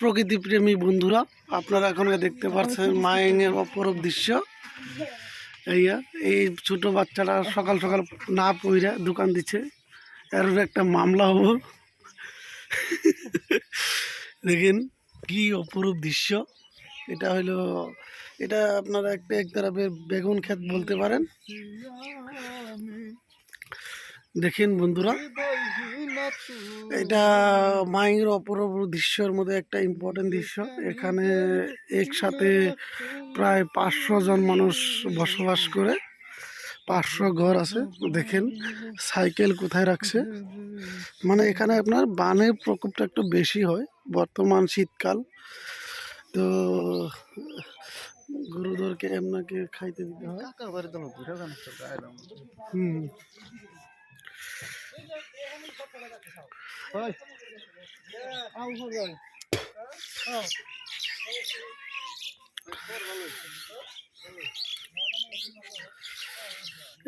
প্রকৃতি প্রেমী বন্ধুরা, আপনারা এখন দেখতে পাচ্ছেন মায়াঙ্গের অপরূপ দৃশ্য। এইয়া, এই ছোট বাচ্চাটা সকাল সকাল না পইরা দোকান দিচ্ছে এর একটা মামলা হব। দেখেন কি অপরূপ দৃশ্য। এটা হলো এটা আপনারা একটা এক তরফের বেগুন ক্ষেত বলতে পারেন। দেখেন বন্ধুরা এটা মায়ের অপরূপ দৃশ্যের মধ্যে একটা ইম্পর্টেন্ট দৃশ্য। এখানে একসাথে প্রায় পাঁচশো জন মানুষ বসবাস করে পাঁচশো ঘর আছে দেখেন সাইকেল কোথায় রাখছে। মানে এখানে আপনার বানের প্রকোপটা একটু বেশি হয় বর্তমান শীতকাল। তো গরুদেরকে আপনাকে খাইতে দিতে হয়। হুম।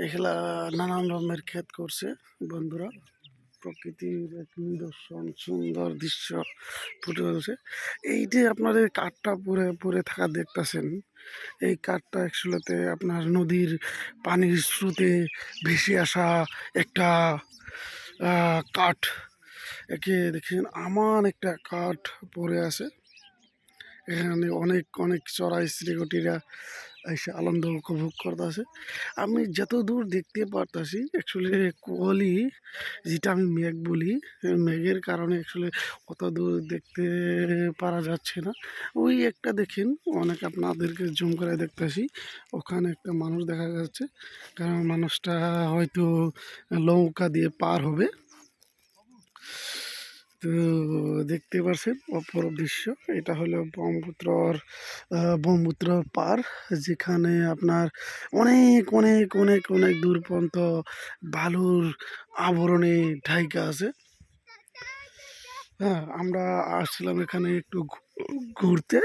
এগুলা নানান রকমের ক্ষেত করছে বন্ধুরা। প্রকৃতির এক নিদর্শন, সুন্দর দৃশ্য ফুটে উঠেছে। এই যে আপনাদের কাঠটা পরে পরে থাকা দেখতেছেন, এই কাঠটা অ্যাকচুয়ালিতে আপনার নদীর পানির স্রোতে ভেসে আসা একটা কাঠ। একে দেখেন আমার একটা কাঠ পড়ে আছে। এখানে অনেক অনেক চড়াই শ্রীগটিরা এসে আনন্দ উপভোগ করতেছে। আমি যত দূর দেখতে পারতাছি অ্যাকচুয়ালি কোয়ালি যেটা আমি মেঘ বলি, মেঘের কারণে অ্যাকচুয়ালি অত দূর দেখতে পারা যাচ্ছে না। ওই একটা দেখেন, অনেক আপনাদেরকে জুম করে দেখতেছি। ওখানে একটা মানুষ দেখা যাচ্ছে, কারণ মানুষটা হয়তো নৌকা দিয়ে পার হবে। তো দেখতে পাচ্ছেন অপরূপ দৃশ্য। এটা হলো ব্রহ্মপুত্রর ব্রহ্মপুত্র পার, যেখানে আপনার অনেক অনেক অনেক অনেক দূর পর্যন্ত বালুর আবরণে ঢাইকা আছে। হ্যাঁ আমরা আসছিলাম এখানে একটু ঘুরতে।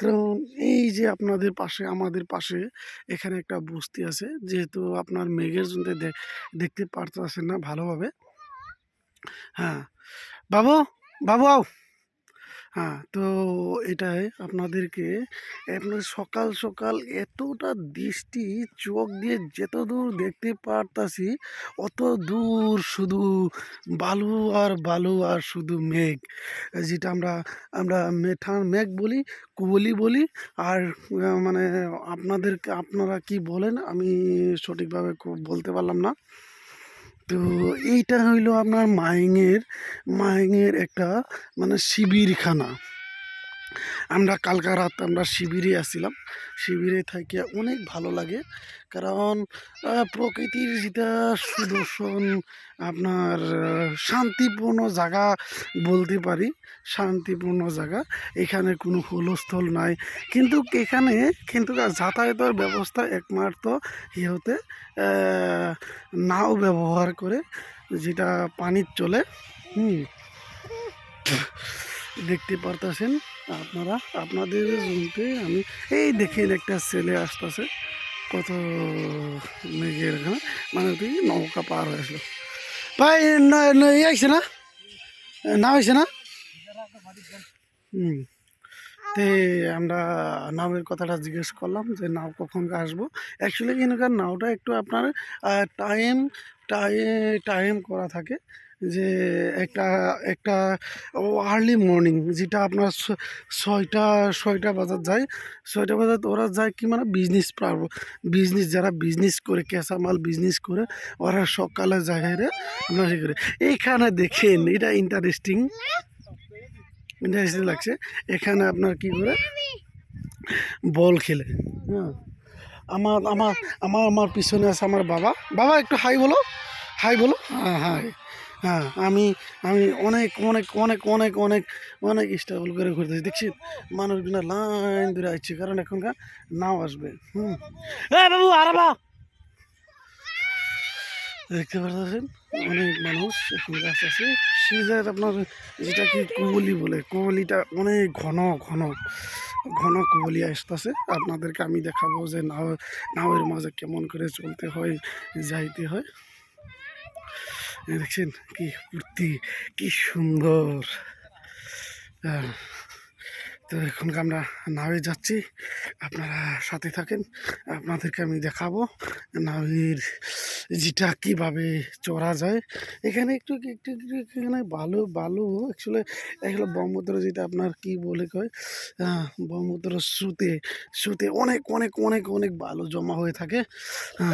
কারণ এই যে আপনাদের পাশে, আমাদের পাশে এখানে একটা বস্তি আছে। যেহেতু আপনার মেঘের জন্য দেখতে পারতেছেন না ভালোভাবে। হ্যাঁ বাবু বাবু আও। হ্যাঁ তো এটাই আপনাদেরকে, আপনার সকাল সকাল এতটা দৃষ্টি চোখ দিয়ে যত দূর দেখতে পারতাছি অত দূর শুধু বালু আর বালু আর শুধু মেঘ। যেটা আমরা আমরা মেঠা মেঘ বলি, কুবলি বলি, আর মানে আপনাদেরকে, আপনারা কি বলেন, আমি সঠিকভাবে বলতে পারলাম না। তো এইটা হইল আপনার মাইংয়ের মাইংয়ের একটা মানে শিবিরখানা। আমরা কালকা রাত আমরা শিবিরে আসছিলাম। শিবিরে থেকে অনেক ভালো লাগে। কারণ প্রকৃতির যেটা সুদর্শন, আপনার শান্তিপূর্ণ জায়গা বলতে পারি, শান্তিপূর্ণ জায়গা। এখানে কোনো হুলস্থল নাই। কিন্তু এখানে, কিন্তু যাতায়াতের ব্যবস্থা একমাত্র ইহতে নাও ব্যবহার করে যেটা পানির চলে। হুম। দেখতে পারতেছেন। আপনারা আপনাদের জমিতে আমি, এই দেখেন একটা ছেলে আসতেছে, কত মেঘের এখানে মানে তুই নৌকা পার হয়ে আসলো। ভাই ইয়ে আইছে না? নাম হয়েছে না? তে আমরা নামের কথাটা জিজ্ঞেস করলাম যে নাও কখন আসব। অ্যাকচুয়ালি এখানকার নাওটা একটু আপনার টাইম টাইম করা থাকে। যে একটা একটা আর্লি মর্নিং যেটা আপনার ছয়টা ছয়টা বাজার যায়। ছয়টা বাজার ওরা যায় কি মানে বিজনেস বিজনেস যারা বিজনেস করে, কাঁচামাল বিজনেস করে, ওরা সকালে জায়গায় আপনার ইয়ে করে? এইখানে দেখেন, এটা ইন্টারেস্টিং ইন্টারেস্টিং লাগছে। এখানে আপনার কি করে? বল খেলে। হ্যাঁ। আমার আমার আমার আমার পিছনে আছে আমার বাবা। বাবা, একটু হাই বলো। হাই বলো। হ্যাঁ হাই হ্যাঁ আমি আমি অনেক অনেক অনেক অনেক অনেক অনেক স্ট্রাগল করে ঘুরতেছি দেখছি মানুষগুলো লাইন ধরে আসছে, কারণ এখনকার নাও আসবে, হুম। দেখতে পাচ্ছেন অনেক মানুষ এখন গাছ আছে। সিজার আপনার যেটা কি কুবলি বলে, কুবলিটা অনেক ঘন ঘন ঘন কুবলি আসতেছে। আপনাদেরকে আমি দেখাবো যে নাও, নাওয়ের মাঝে কেমন করে চলতে হয়, যাইতে হয়। দেখছেন কি ফুর্তি কি সুন্দর। তো এখন আমরা নাওয়ে যাচ্ছি। আপনারা সাথে থাকেন, আপনাদেরকে আমি দেখাবো নাওয়ের যেটা কীভাবে চড়া যায়। এখানে একটু একটু এখানে বালু বালু অ্যাকচুয়ালি এগুলো ব্রহ্মপুত্র যেটা আপনার কি বলে কয় ব্রহ্মপুত্র স্রোতে স্রোতে অনেক অনেক অনেক অনেক বালু জমা হয়ে থাকে। এ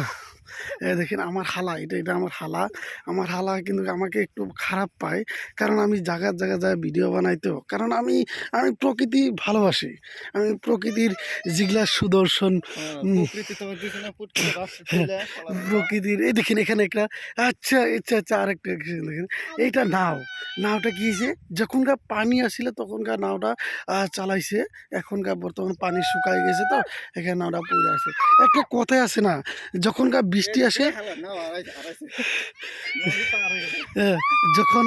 দেখেন আমার হালা এটা এটা আমার হালা। আমার হালা কিন্তু আমাকে একটু খারাপ পায় কারণ আমি জায়গার জায়গা যায় ভিডিও বানাই তো কারণ আমি আমি প্রকৃতি ভালোবাসি। আমি প্রকৃতির যেগুলা সুদর্শন বাস চলে প্রকৃতির এই দেখেন এখানে একটা আচ্ছা আচ্ছা আচ্ছা আরেকটা কিছু দেখেন। এইটা নাও। নাওটা কি হয়েছে? যখনকার পানি আসলে তখনকার নাওটা চালাইছে। এখনকার বর্তমান পানি শুকাই গেছে তো এখানে নাওটা পড়ে আছে। একটা কথাই আছে না যখনকার বৃষ্টি আসে? নদী পার হয়ে। হ্যাঁ, যখন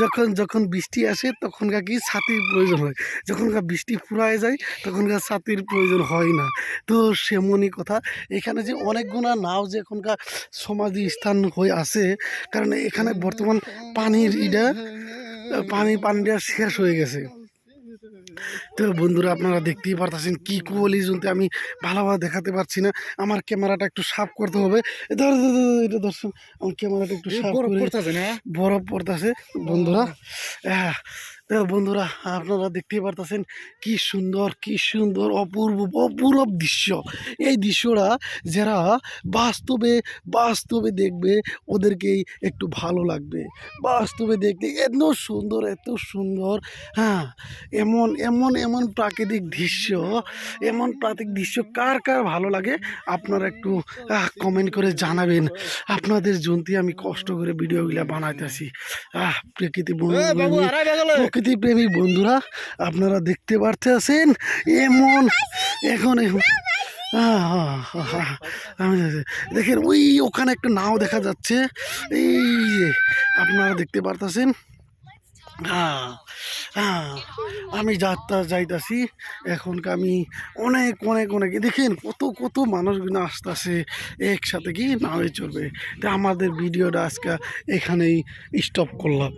যখন যখন বৃষ্টি আসে তখনকার কি ছাতির প্রয়োজন হয়। যখনকার বৃষ্টি ফুরায় যায় তখনকার ছাতির প্রয়োজন হয় না। তো সেমনই কথা। এখানে যে অনেকগুলা নাও যে এখনকার সমাধি স্থান হয়ে আছে কারণ এখানে বর্তমান পানির ইটা পানি পানিটা শেষ হয়ে গেছে। তো বন্ধুরা আপনারা দেখতেই পারতেছেন কি কুয়ালি জন্তু আমি ভালোভাবে দেখাতে পারছি না। আমার ক্যামেরাটা একটু সাফ করতে হবে। ধর এটা দর্শন আমার ক্যামেরাটা একটু সাফ বরফ বরফ পড়তেছে। বন্ধুরা বন্ধুরা আপনারা দেখতেই পারতেছেন কি সুন্দর কি সুন্দর অপূর্ব অপূরব দৃশ্য। এই দৃশ্যটা যারা বাস্তবে বাস্তবে দেখবে ওদেরকেই একটু ভালো লাগবে। বাস্তবে দেখতে এত সুন্দর এত সুন্দর হ্যাঁ এমন এমন এমন প্রাকৃতিক দৃশ্য এমন প্রাকৃতিক দৃশ্য কার কার ভালো লাগে আপনারা একটু কমেন্ট করে জানাবেন। আপনাদের জন্যই আমি কষ্ট করে ভিডিওগুলো বানাইতেছি। আহ প্রকৃতি প্রকৃতি প্রেমী বন্ধুরা, আপনারা দেখতে পারতেছেন এমন, এখন আমি দেখেন ওই ওখানে একটা নাও দেখা যাচ্ছে। এই আপনারা দেখতে পারতেছেন? হ্যাঁ হ্যাঁ আমি যাত্রা যাইতাছি এখন আমি অনেক অনেক অনেক, দেখেন, কত কত মানুষগুলো আসতেছে, একসাথে কি নাওয়ে চলবে তা আমাদের ভিডিওটা আজকে এখানেই স্টপ করলাম।